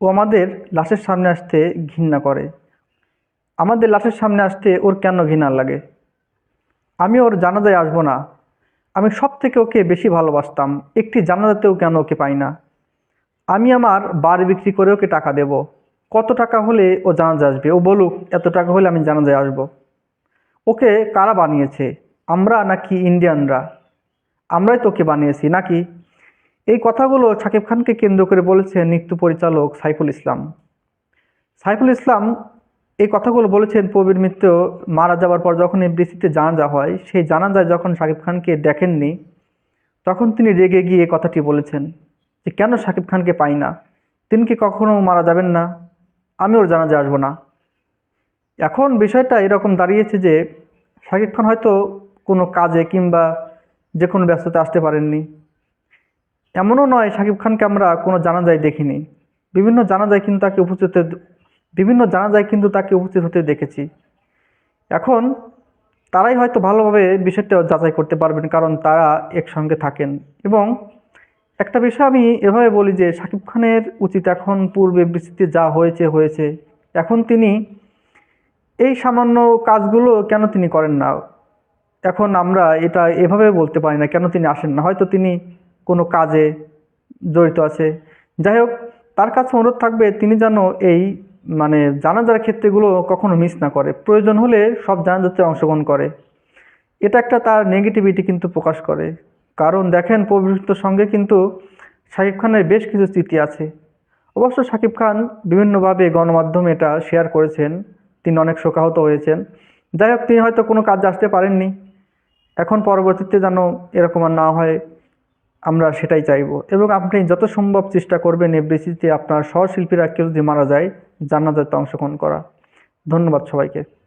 ও আমাদের লাশের সামনে আসতে ঘৃণা করে। আমাদের লাশের সামনে আসতে ওর কেন ঘৃণা লাগে? আমি ওর জানাজায় আসব না। আমি সব থেকে ওকে বেশি ভালোবাসতাম। একটি জানাজাতেও কেন ওকে পাই না? আমি আমার বার বিক্রি করে ওকে টাকা দেব। কত টাকা হলে ও জানাজা আসবে? ও বলুক, এত টাকা হলে আমি জানাজায় আসব। ওকে কারা বানিয়েছে? আমরা নাকি ইন্ডিয়ানরা? আমরাই তোকে বানিয়েছি, নাকি? এই কথাগুলো শাকিব খানকে কেন্দ্র করে বলেছেন নৃত্য পরিচালক সাইফুল ইসলাম। সাইফুল ইসলাম এই কথাগুলো বলেছেন প্রবীর মিত্র মারা যাওয়ার পর যখন এফডিসিতে জানাজা হয়, সেই জানাজায় যখন শাকিব খানকে দেখেননি, তখন তিনি রেগে গিয়ে এই কথাটি বলেছেন যে, কেন শাকিব খানকে পাই না? তিনি কি কখনো মারা যাবেন না? আমি ওর জানাজা আসব না। এখন বিষয়টা এরকম দাঁড়িয়েছে যে শাকিব খান হয়তো কোনো কাজে কিংবা যে কোনো ব্যস্ততা আসতে পারেননি। এমনও নয় শাকিব খানকে আমরা কোনো জানাজায় দেখিনি। বিভিন্ন জানাজায় কিন্তু তাকে উপস্থিত বিভিন্ন জানাজায় কিন্তু তাকে উপস্থিত হতে দেখেছি। এখন তারাই হয়তো ভালোভাবে বিষয়টা যাচাই করতে পারবেন, কারণ তারা একসঙ্গে থাকেন। এবং একটা বিষয় আমি এভাবে বলি যে শাকিব খানের উচিত এখন পূর্বে বৃষ্টিতে যা হয়েছে হয়েছে। এখন তিনি এই সামান্য কাজগুলো কেন তিনি করেন না? এখন আমরা এটা এভাবে বলতে পারি না, কেন তিনি আসেন না? হয়তো তিনি কোনো কাজে জড়িত আছে। যাই হোক, তার কাছে অনুরোধ থাকবে, তিনি যেন এই মানে জানাজার ক্ষেত্রেগুলো কখনো মিস না করে। প্রয়োজন হলে সব জানাজাতে অংশগ্রহণ করে। এটা একটা তার নেগেটিভিটি কিন্তু প্রকাশ করে। কারণ দেখেন, পবিত্র সঙ্গে কিন্তু শাকিব খানের বেশ কিছু স্মৃতি আছে। অবশ্য শাকিব খান বিভিন্নভাবে গণমাধ্যমে এটা শেয়ার করেছেন। তিনি অনেক শোকাহত হয়েছেন। যাই হোক, তিনি হয়তো কোনো কাজে আসতে পারেননি। এখন পরবর্তীতে যেন এরকম আর না হয়। আমরা সেটাই চাইব। এবং আপনি যত সম্ভব চেষ্টা করবেন এফডিসিতে আপনার সহশিল্পীরা কেউ যদি মারা যায় জান্নাতে অংশগ্রহণ করা। ধন্যবাদ সবাইকে।